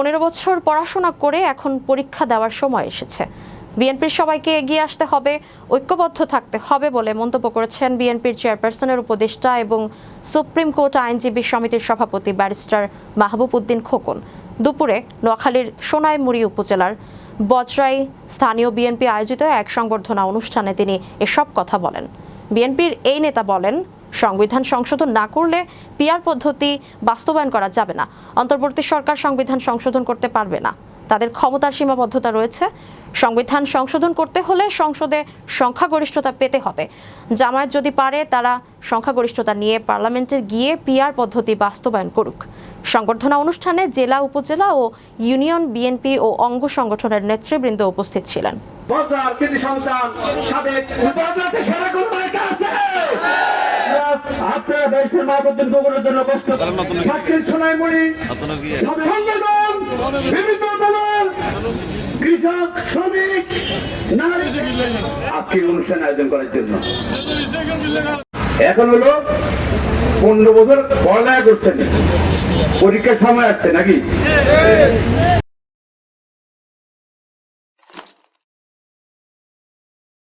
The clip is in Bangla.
পনেরো বছর পড়াশোনা করে এখন পরীক্ষা দেওয়ার সময় এসেছে। বিএনপির সবাইকে এগিয়ে আসতে হবে, ঐক্যবদ্ধ থাকতে হবে বলে মন্তব্য করেছেন বিএনপির চেয়ারপারসনের উপদেষ্টা এবং সুপ্রিম কোর্ট আইনজীবী সমিতির সভাপতি ব্যারিস্টার মাহবুব উদ্দিন খোকন। দুপুরে নোয়াখালীর সোনাইমুড়ি উপজেলার বজরাই স্থানীয় বিএনপি আয়োজিত এক সংবর্ধনা অনুষ্ঠানে তিনি এসব কথা বলেন। বিএনপির এই নেতা বলেন সংবিধান সংশোধন না করলে পিয়ার পদ্ধতি বাস্তবায়ন করা যাবে না। অন্তর্বর্তী সরকার সংবিধান সংশোধন করতে পারবে না। তাদের ক্ষমতার সীমাবদ্ধতা রয়েছে। সংবিধান সংশোধন করতে হলে সংসদে সংখ্যাগরিষ্ঠতা পেতে হবে। জামায়াত যদি পারে, তারা সংখ্যাগরিষ্ঠতা নিয়ে পার্লামেন্টে গিয়ে পিয়ার পদ্ধতি বাস্তবায়ন করুক। সংবর্ধনা অনুষ্ঠানে জেলা, উপজেলা ও ইউনিয়ন বিএনপি ও অঙ্গ সংগঠনের নেতৃবৃন্দ উপস্থিত ছিলেন। সাবেক আপনারা দেশের মাহবুদ্দিন বগুড়ার জন্য কষ্ট সাক্ষীর সোনাই সংগঠন বিভিন্ন দলের কৃষক শ্রমিক নারী। আজকের অনুষ্ঠান আয়োজন করার জন্য। এখন হলো পনেরো বছর পড়ালেখা করছেন। পরীক্ষার সময় আসছে নাকি?